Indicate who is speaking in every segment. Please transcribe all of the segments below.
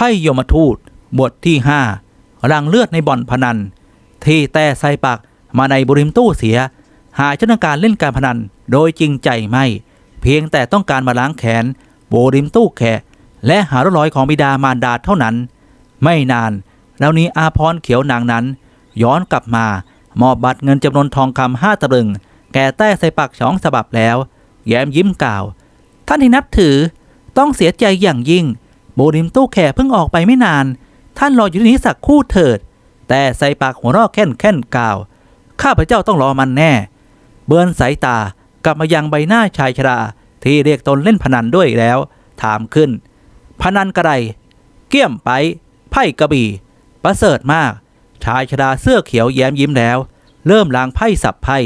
Speaker 1: ไพ่ยมทูต บทที่ห้ารังเลือดในบ่อนพนัน ที่แต่ใส่ปักมาในบริมตู้เสีย หาเจ้าหน้าการเล่นการพนันโดยจริงใจไม่ เพียงแต่ต้องการมาล้างแขนโบริมตู้แขกและหาร่องรอยของบิดามารดาเท่านั้น ไม่นานแล้วนี้อาพรเขียวนางนั้น ย้อนกลับมามอบบัตรเงินจำนวนทองคำห้าตะลึง แก่แต้ใส่ปักสองฉบับแล้ว แย้มยิ้มกล่าว ท่านที่นับถือต้องเสียใจอย่างยิ่ง โบริมตู้แขกเพิ่งออกไปไม่นาน ท่านรออยู่ที่นี้สักคู่เถิด แต่ใส่ปากหัวรอกแค่นแค่นกล่าว ข้าพเจ้าต้องรอมันแน่ เบือนสายตากลับมายังใบหน้าชายชรา ที่เรียกตนเล่นพนันด้วยแล้ว ถามขึ้น พนันกระไร เกี้ยมไป ไพ่กระบี่ ประเสริฐมาก ชายชราเสื้อเขียวแย้มยิ้มแล้ว เริ่มล้างไพ่สับไพ่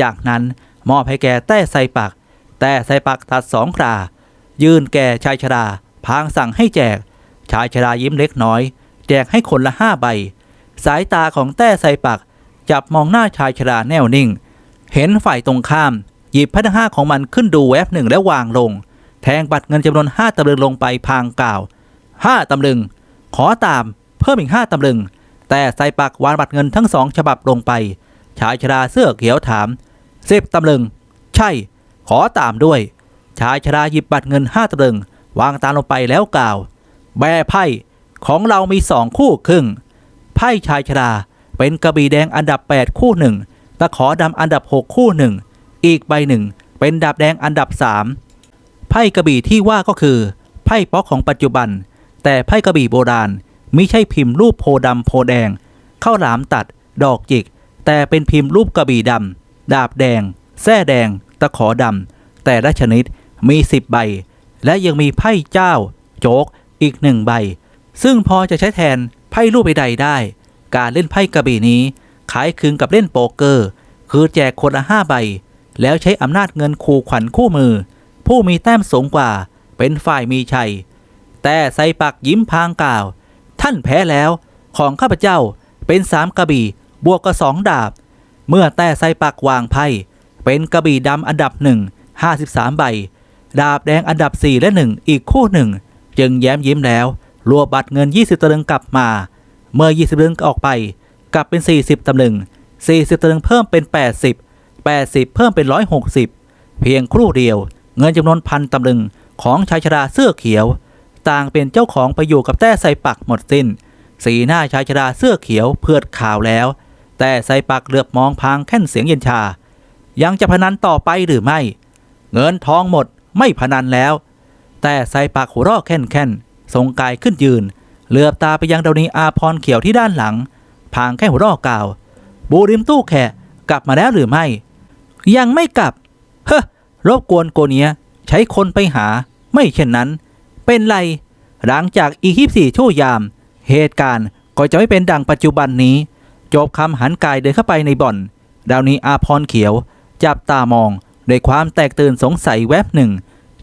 Speaker 1: จากนั้นมอบให้แกแต้ใส่ปักแต่ใส่ปักตัดสองครา ยืนแก่ชายชรา พางสั่งให้แจก ชายชรายิ้มเล็กน้อย แจกให้คนละห้าใบ สายตาของแต้ใส่ปัก จับมองหน้าชายชราแน่วนิ่ง เห็นฝ่ายตรงข้าม หยิบพันห้าของมันขึ้นดูแวบหนึ่งแล้ววางลง แทงบัตรเงินจำนวนห้าตำลึงลงไปพางกล่าวห้าตำลึง ขอตามเพิ่มอีกห้าตำลึง แต่ใส่ปักวางบัตรเงินทั้งสองฉบับลงไป ชายชราเสื้อเขียวถามสิบตำลึง ใช่ ขอตามด้วย ชายชราหยิบบัตรเงินห้าตำลึง วางตามลงไปแล้วกล่าว แบไพ่ของเรามีสองคู่ครึ่ง ไพ่ชายชราเป็นกระบี่แดงอันดับ 8 คู่หนึ่งตะขอดำอันดับ 6 คู่หนึ่งอีกใบหนึ่งเป็นดาบแดงอันดับ 3 ไพ่กระบี่ที่ว่าก็คือ ไพ่ป๊อกของปัจจุบัน แต่ไพ่กระบี่โบราณมิใช่พิมพ์รูปโพดำโพแดงข้าวหลามตัด ดอกจิก แต่เป็นพิมพ์รูปกระบี่ดำดาบแดง แส้แดง ตะขอดำแต่ละชนิดมี 10 ใบ และยังมีไพ่เจ้า โจ๊ก อีกหนึ่งใบ ซึ่งพอจะใช้แทนไพ่รูปใดได้ การเล่นไพ่กระบี่นี้คล้ายคลึงกับเล่นโป๊กเกอร์ คือแจกคนละห้าใบ แล้วใช้อำนาจเงินคู่ขวัญคู่มือ ผู้มีแต้มสูงกว่าเป็นฝ่ายมีชัย แต่ใส่ปักยิ้มพางกล่าว ท่านแพ้แล้วของข้าพเจ้าเป็นสามกระบี่บวกกับสองดาบ เมื่อแต่ใส่ปักวางไพ่เป็นกระบี่ดำอันดับหนึ่งห้าสิบสามใบ ดาบแดงอันดับสี่และหนึ่งอีกคู่หนึ่ง จึงแย้มยิ้มแล้วรวบบัตรเงิน 20ตะลึงกลับมา เมื่อ 20ตะลึงออกไปกลับเป็น 40ตำลึง 40ตะลึงเพิ่มเป็น 80 80 เพิ่มเป็น 160 เพียงครู่เดียว เงินจำนวนพันตำลึงของชายชราเสื้อเขียว ต่างเป็นเจ้าของไปอยู่กับแต้ใส่ปักหมดสิน้น สีหน้าชายชราเสื้อเขียวเพื่อดข่าวแล้ว แต่ใส่ปักเหลือบมองพางแค่นเสียงเย็นชา ยังจะพนันต่อไปหรือไม่ เงินทองหมด ไม่พนันแล้ว แต่ใส่ปากหัวรอกแค่นแค่นทรงกายขึ้นยืน เหลือบตาไปยังดาวนีอาพรเขียวที่ด้านหลัง พางแค่หัวรอกกล่าว บูริมตู้แขกกลับมาแล้วหรือไม่ ยังไม่กลับ เฮ้อรบกวนโกเนียใช้คนไปหา ไม่เช่นนั้น เป็นไร หลังจากอีคิปสี่ชั่วยาม เหตุการณ์ก็จะไม่เป็นดังปัจจุบันนี้ จบคำหันกายเดินเข้าไปในบ่อน ดาวนีอาพรเขียว จับตามอง ด้วยความแตกตื่นสงสัยแวบหนึ่ง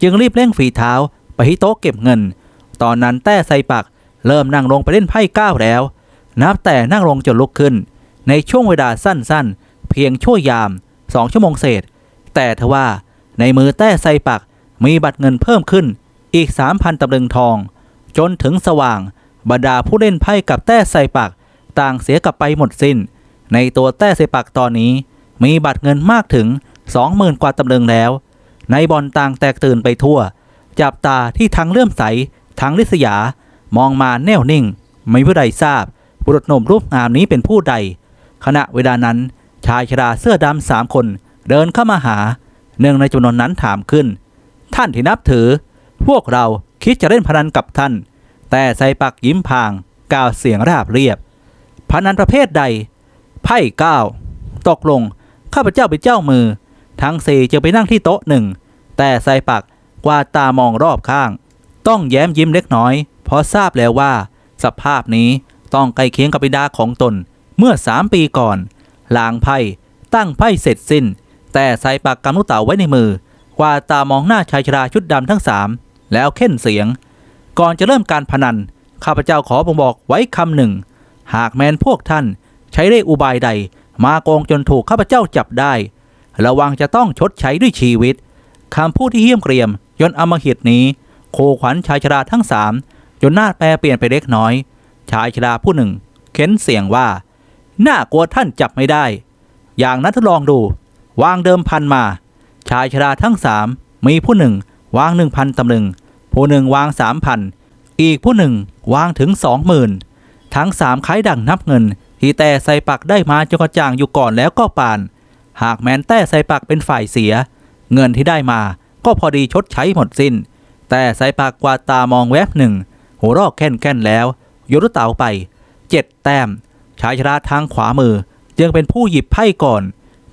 Speaker 1: จึงรีบเร่งฝีเท้าไปที่โต๊ะเก็บเงิน ตอนนั้นแต้ใส่ปัก เริ่มนั่งลงไปเล่นไพ่ก้าวแล้ว นับแต่นั่งลงจนลุกขึ้น ในช่วงเวลาสั้นๆ เพียงชั่วยามสองชั่วโมงเศษ แต่ทว่าในมือแต้ใส่ปักมีบัตรเงินเพิ่มขึ้นอีกสามพันตำลึงทอง จนถึงสว่าง บรรดาผู้เล่นไพ่กับแต้ใส่ปัก ต่างเสียกลับไปหมดสิน้น ในตัวแต้ใส่ปักตอนนี้ มีบัตรเงินมากถึง สองหมื่นกว่าตำลึงแล้ว ในบอลต่างแตกตื่นไปทั่ว จับตาที่ทั้งเลื่อมใส ทั้งลิษยา มองมาแน่วนิ่ง ไม่ผู้ใดทราบ บุรุษหนุ่มรูปงามนี้เป็นผู้ใด ขณะเวลานั้น ชายชราเสื้อดำสามคน เดินเข้ามาหาหนึ่งในจำนวนนั้นถามขึ้น ท่านที่นับถือ พวกเราคิดจะเล่นพนันกับท่าน แต่ใส่ปักยิ้มพางกล่าวเสียงราบเรียบ พนันประเภทใด ไพ่ก้าวตกลง ข้าพเจ้าเป็นเจ้ามือ ทั้งสี่จึงไปนั่งที่โต๊ะหนึ่ง แต่ใส่ปักกวาดตามองรอบข้าง ต้องแย้มยิ้มเล็กน้อย เพราะทราบแล้วว่า สภาพนี้ต้องใกล้เคียงกับบิดาของตนเมื่อสามปีก่อนลางไพ่ตั้งไพ่เสร็จสิ้น แต่ใส่ปากกำนุเต่าไว้ในมือ กวาดตามองหน้าชายชราชุดดำทั้งสามแล้วเค้นเสียง ก่อนจะเริ่มการพนันข้าพเจ้าขอบ่งบอกไว้คำหนึ่ง หากแมนพวกท่านใช้เล่อุบายใด มาโกงจนถูกข้าพเจ้าจับได้ ระวังจะต้องชดใช้ด้วยชีวิตคำพูดที่เหี้ยมเกรียมยนอมหิตนี้ โคขวัญชายชราทั้งสามจนหน้าแปรเปลี่ยนไปเล็กน้อย ชายชราผู้หนึ่ง เข็นเสียงว่าน่ากลัวท่านจับไม่ได้ อย่างนั้นทดลองดู วางเดิมพันมา ชายชราทั้งสามมีผู้หนึ่ง วางหนึ่งพันตำลึง ผู้หนึ่งวางสามพันอีกผู้หนึ่งวางถึงสองหมื่นทั้งสามคล้ายดังนับเงิน ที่แต่ใส่ปักได้มาจนกระจ่างอยู่ก่อนแล้วก็ปาน หากแมนแต่ใส่ปักเป็นฝ่ายเสีย เงินที่ได้มาก็พอดีชดใช้หมดสิน้น แต่ใส่ปักกวาตามองแวบหนึ่ง หัวรอกแค่นแค่นแล้วโยนลูกเต๋าไปเจ็ดแต้มชายชราทางขวามือ จึงเป็นผู้หยิบไพ่ก่อน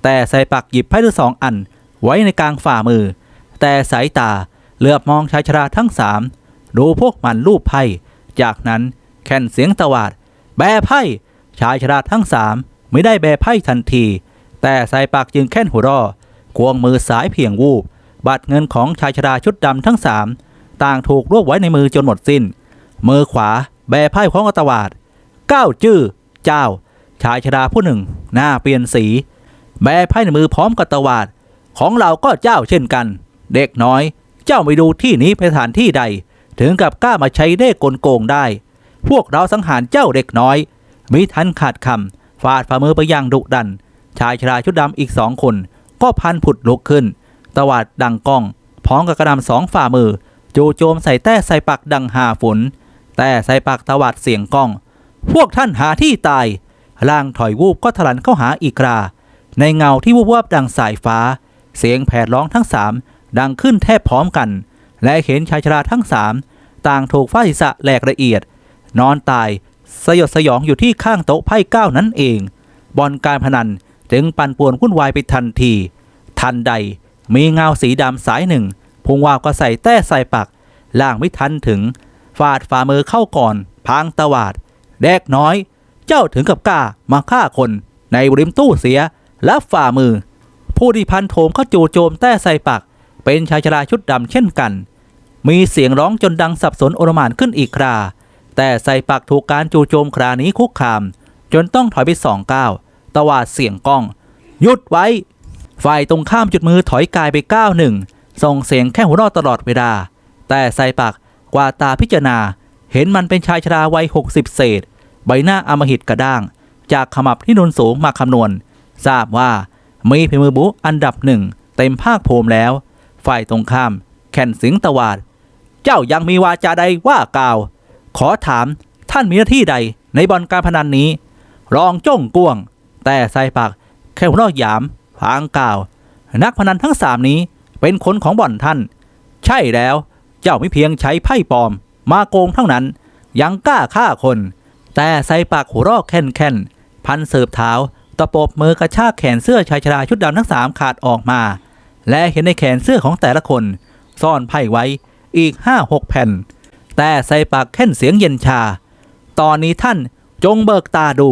Speaker 1: แต่ใส่ปักหยิบไพ่ทั้งสองอัน ไว้ในกลางฝ่ามือ แต่สายตาเหลือบมองชายชราทั้งสามดูพวกมันรูปไพ่ จากนั้นแค่นเสียงตวาด แบไพ่ชายชราทั้งสามไม่ได้แบไพ่ทันที แต่ใส่ปากจึงแค่นหัวรอควงมือสายเพียงวูบบัตรเงินของชายชราชุดดำทั้งสามต่างถูกรวบไว้ในมือจนหมดสิ้น มือขวาแบไพ่ของอตวาดก้าวจื้อเจ้า ชายชราผู้หนึ่ง หน้าเปลี่ยนสี แบไพ่ในมือพร้อมกับตวาด ของเราก็เจ้าเช่นกัน เด็กน้อย เจ้าไปดูที่นี้เป็นสถานที่ใด ถึงกับกล้ามาใช้เล่กลโกงได้ พวกเราสังหารเจ้าเด็กน้อยมิทันขาดคำฟาดฝ่ามือไปอยังดุดัน ชายชราชุดดำอีกสองคน ก็พันผุดลุกขึ้น ตวาดดังก้อง พร้อมกับกระดำสองฝ่ามือจูโจมใส่แต้ใส่ปักดังหาฝน แต่ใส่ปักตวาดเสียงก้อง พวกท่านหาที่ตาย ร่างถอยวูบก็ถลันเข้าหาอีกรา ในเงาที่วูบวาบดังสายฟ้า เสียงแผดร้องทั้งสามดังขึ้นแทบพร้อมกัน และเห็นชายชราทั้งสามต่างถูกฟาดศีรษะแหลกละเอียด นอนตาย สยดสยองอยู่ที่ข้างโต๊ะไพ่เก้านั่นเอง บอลการพนัน จึงปั่นป่วนวุ่นวายไปทันที ทันใดมีเงาสีดำสายหนึ่งพุงวาวก็ใส่แต้ใส่ปัก ล่างไม่ทันถึง ฟาดฝ่ามือเข้าก่อนพังตวาด แดกน้อย เจ้าถึงกับกล้ามาฆ่าคนในริมตู้เสีย และฝ่ามือ ผู้ที่พันโถมเข้าจู่โจมแต้ใส่ปัก เป็นชายชราชุดดำเช่นกัน มีเสียงร้องจนดังสับสนโอลหมานขึ้นอีกครา แต่ใส่ปักถูกการจู่โจมครานี้คุกคาม จนต้องถอยไปสองก้าว ตวาดเสียงกล้อง หยุดไว้ ฝ่ายตรงข้ามจุดมือถอยกายไปก้าวหนึ่งส่งเสียงแค่หัวเราะตลอดเวลา แต่ใส่ปักกว่าตาพิจารณา เห็นมันเป็นชายชราวัยหกสิบเศษ ใบหน้าอมหิตกระด้าง จากขมับที่นุนสูงมาคำนวณ ทราบว่ามีฝีมือบุอันดับหนึ่งเต็มภาคภูมิแล้ว ฝ่ายตรงข้าม แข่นสิงตวาด เจ้ายังมีวาจาใดว่ากล่าว ขอถามท่านมีหน้าที่ใดในบอลการพนันนี้ รองจ้องกวง แต่ใส่ปากแค่หัวเราะหยามพางกล่าว นักพนันทั้งสามนี้เป็นคนของบ่อนท่าน ใช่แล้ว เจ้าไม่เพียงใช้ไพ่ปลอม มาโกงเท่านั้น ยังกล้าฆ่าคน แต่ใส่ปากหัวรอกแค่นแค่นพันเสิบเท้าตะปบมือกระชากแขนเสื้อชายชราชุดดำทั้งสามขาดออกมา และเห็นในแขนเสื้อของแต่ละคน ซ่อนไพ่ไว้อีกห้าหกแผ่น แต่ใส่ปากแค่นเสียงเย็นชา ตอนนี้ท่านจงเบิกตาดู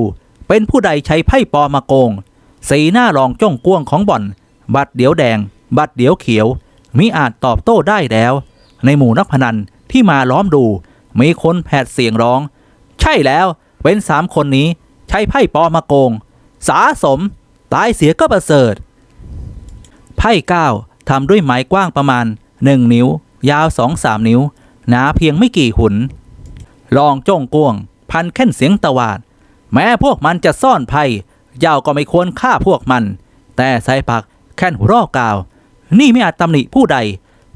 Speaker 1: เป็นผู้ใดใช้ไพ่ปลอมมาโกง สีหน้ารองจ้องกวงของบ่อน บัตรเดียวแดง บัตรเดียวเขียว มิอาจตอบโต้ได้แล้ว ในหมู่นักพนันที่มาล้อมดู มีคนแผดเสียงร้อง ใช่แล้ว เป็นสามคนนี้ใช้ไพ่ปลอมมาโกง สาสม ตายเสียก็ประเสริฐ ไพ่เก้าทำด้วยไม้กว้างประมาณ1นิ้ว ยาว2-3นิ้ว หนาเพียงไม่กี่หุนลองจ้องกวง พันแค่นเสียงตวาด แม้พวกมันจะซ่อนไพ่เจ้าก็ไม่ควรฆ่าพวกมัน แต่ใส่ปักแค่นหัวรอกล่าว นี่ไม่อาจตำหนิผู้ใด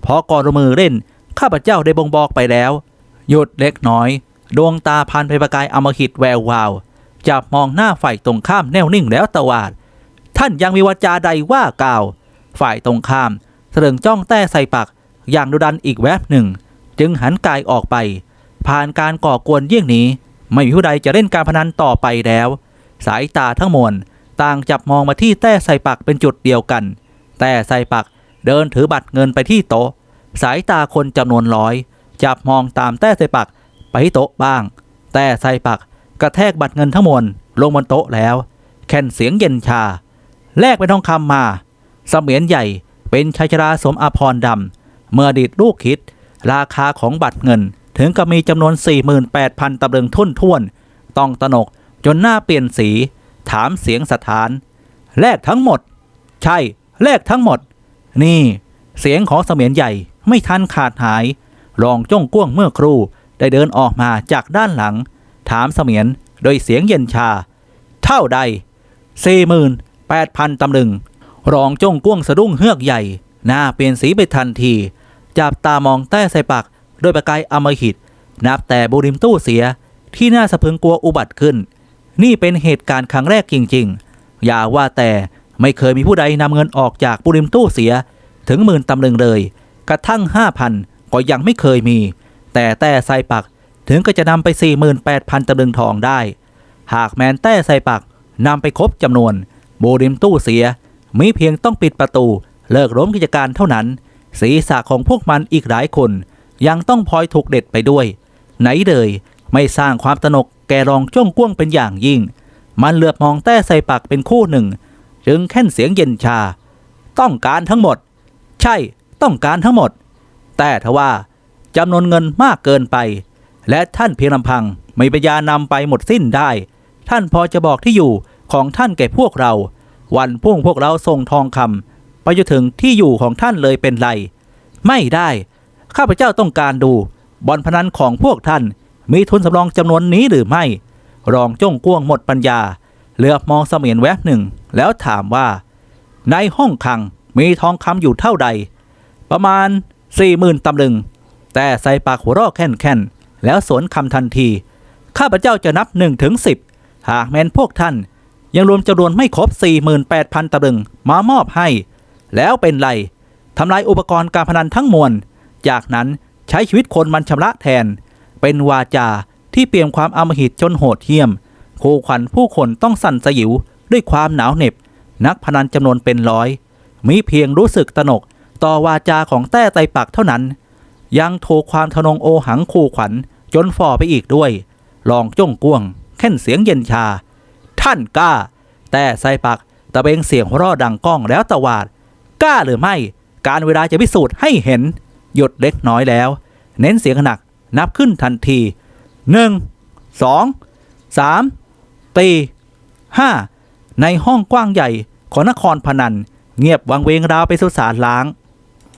Speaker 1: เพราะก่อนลงมือเล่น ข้าพเจ้าได้บ่งบอกไปแล้ว หยุดเล็กน้อย ดวงตาพันไปประกายอมหิตแวววาวจับมองหน้าฝ่ายตรงข้ามแน่วนิ่งแล้วตวาด ท่านยังมีวาจาใดว่ากล่าว ฝ่ายตรงข้ามเสลิงจ้องแต้ใส่ปัก อย่างดุดันอีกแวบหนึ่ง จึงหันกายออกไป ผ่านการก่อกวนเยี่ยงนี้ ไม่มีผู้ใดจะเล่นการพนันต่อไปแล้ว สายตาทั้งมวลต่างจับมองมาที่แต้ใส่ปักเป็นจุดเดียวกัน แต่ใส่ปักเดินถือบัตรเงินไปที่โต๊ะ สายตาคนจำนวนร้อย จับมองตามแต้ใส่ปักไปที่โต๊ะบ้าง แต่ใส่ปักกระแทกบัตรเงินทั้งมวลลงบนโต๊ะแล้ว แค่นเสียงเย็นชา แลกเป็นทองคำมาเสมียนใหญ่เป็นชายชราสมอภรดำเมื่อดีตลูกคิด ราคาของบัตรเงิน ถึงกับมีจำนวน 48,000 ตำลึงทุ่นท่วนๆต้องตนกจนหน้าเปลี่ยนสี ถามเสียงสถาน แลกทั้งหมด ใช่ แลกทั้งหมด นี่ เสียงของเสมียนใหญ่ไม่ทันขาดหาย รองจ้องก้วงเมื่อครู่ได้เดินออกมาจากด้านหลัง ถามเสมียนโดยเสียงเย็นชา เท่าใดสี่หมื่นแปดพันตำลึง รองจ้งก้วงสะดุ้งเฮือกใหญ่ หน้าเปลี่ยนสีไปทันที จับตามองแต้ใส่ปาก โดยประกายอมหิต นับแต่บุริมตู้เสียที่น่าสะพึงกลัวอุบัติขึ้น นี่เป็นเหตุการณ์ครั้งแรกจริง ๆ อย่าว่าแต่ไม่เคยมีผู้ใดนำเงินออกจากบุริมตู้เสีย ถึงหมื่นตำลึงเลย กระทั่งห้าพันก็ยังไม่เคยมี แต่แต่ใส่ปักถึงก็จะนำไป 48,000ตำลึงทองได้ หากแมนแต่ใส่ปักนำไปครบจำนวนบูริมตู้เสีย มีเพียงต้องปิดประตู เลิกล้มกิจการเท่านั้น ศีรษะของพวกมันอีกหลายคน ยังต้องพลอยถูกเด็ดไปด้วย ไหนเลยไม่สร้างความตนกแกรองจ้องก้วงเป็นอย่างยิ่ง มันเหลือบมองแต่ใส่ปักเป็นคู่หนึ่ง จึงแค่นเสียงเย็นชา ต้องการทั้งหมด ใช่ต้องการทั้งหมด แต่ทว่าจำนวนเงินมากเกินไป และท่านเพียงลำพังไม่ปัญญานำไปหมดสิ้นได้ ท่านพอจะบอกที่อยู่ของท่านแก่พวกเรา วันพุ่งพวกเราส่งทองคำไปจนถึงที่อยู่ของท่านเลยเป็นไร ไม่ได้ ข้าพเจ้าต้องการดูบอลพนันของพวกท่าน มีทุนสำรองจำนวนนี้หรือไม่ รองจ้งก้วงหมดปัญญา เหลือบมองเสมียนแวบหนึ่ง แล้วถามว่า ในห้องคลังมีทองคำอยู่เท่าใด ประมาณสี่หมื่นตำลึง แต่ใส่ปากหัวรอกแค่นแค่นๆแล้วสวนคำทันที ข้าพเจ้าจะนับหนึ่งถึงสิบหากแม้นพวกท่าน ยังรวมจำนวนไม่ครบ 48,000ตำลึงมามอบให้ แล้วเป็นไรทำลายอุปกรณ์การพนันทั้งมวล จากนั้นใช้ชีวิตคนมันชำระแทน เป็นวาจาที่เปี่ยมความอำมหิตจนโหดเหี้ยมคู่ขวัญผู้คนต้องสั่นสยิวด้วยความหนาวเหน็บ นักพนันจำนวนเป็นร้อย มีเพียงรู้สึกตนกต่อวาจาของแต้ไตปักเท่านั้น ยังโทความทะนงโอหังคู่ขวัญจนฝ่อไปอีกด้วย ลองจ้องก้วงแค่นเสียงเย็นชา ท่านกล้า แต่ไซปักตะเบงเสียงหัวเราะดังก้องแล้วตะวาด กล้าหรือไม่ การเวลาจะพิสูจน์ให้เห็น หยดเล็กน้อยแล้ว เน้นเสียงหนักนับขึ้นทันทีหนึ่งสองสามตีห้าในห้องกว้างใหญ่ของนครพนัน เงียบวังเวงราวไปสุสานล้าง